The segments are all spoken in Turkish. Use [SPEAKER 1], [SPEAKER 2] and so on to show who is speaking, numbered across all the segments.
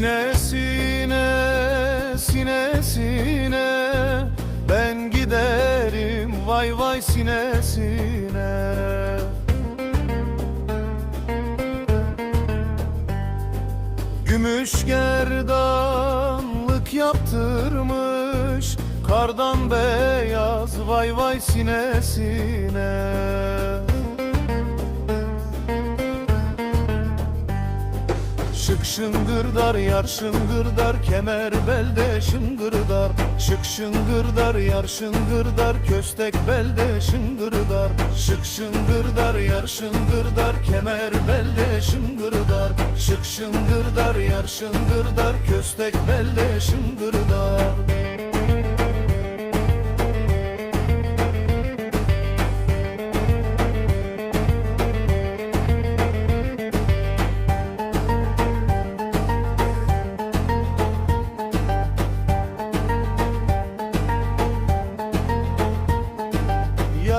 [SPEAKER 1] Sine sine sine sine. Ben giderim vay vay sine sine. Gümüş gerdanlık yaptırmış. Kardan beyaz vay vay sine sine. Şık şıngırdar yar şıngırdar Kemer belde şıngırdar Şık şıngırdar yar şıngırdar Köstek belde şıngırdar Şık şıngırdar yar şıngırdar Kemer belde şıngırdar Şık şıngırdar yar şıngırdar Köstek belde şıngırdar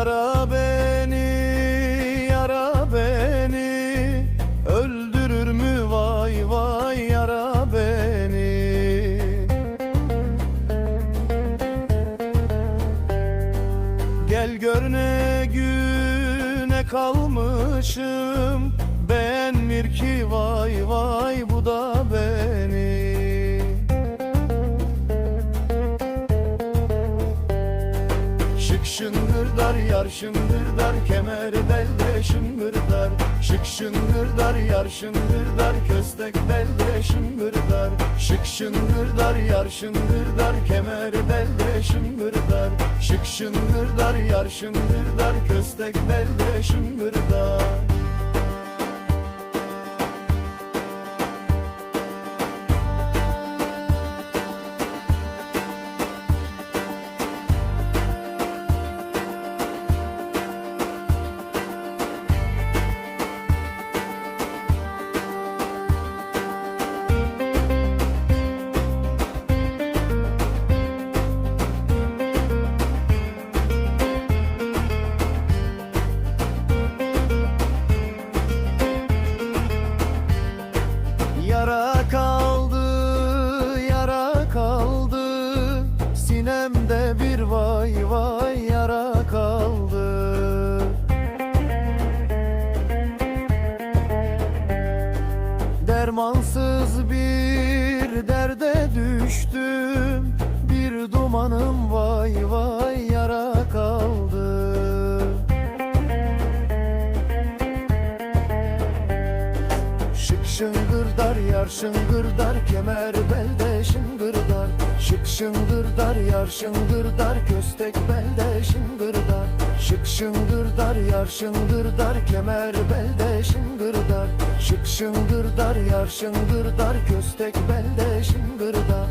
[SPEAKER 1] Yara beni, yara beni. Öldürür mü? Vay vay yara beni. Gel gör ne güne kalmışım. Beğenmir ki vay vay Şık şıngırdar yar şıngırdar Kemer belde şıngırdar. Şık şıngırdar yar şıngırdar Köstek belde şıngırdar. Şık şıngırdar yar şıngırdar Kemer belde şıngırdar. Şık şıngırdar yar şıngırdar Köstek belde şıngırdar vay vay yara kaldı. Dermansız bir derde düştüm. Bir dumanım vay vay şıngırdar yar şıngırdar Kemer belde şıngırdar. Şık şıngırdar yar şıngırdar Köstek belde şıngırdar. Şık şıngırdar yar şıngırdar Kemer belde şıngırdar. Şık şıngırdar yar şıngırdar Köstek belde şıngırdar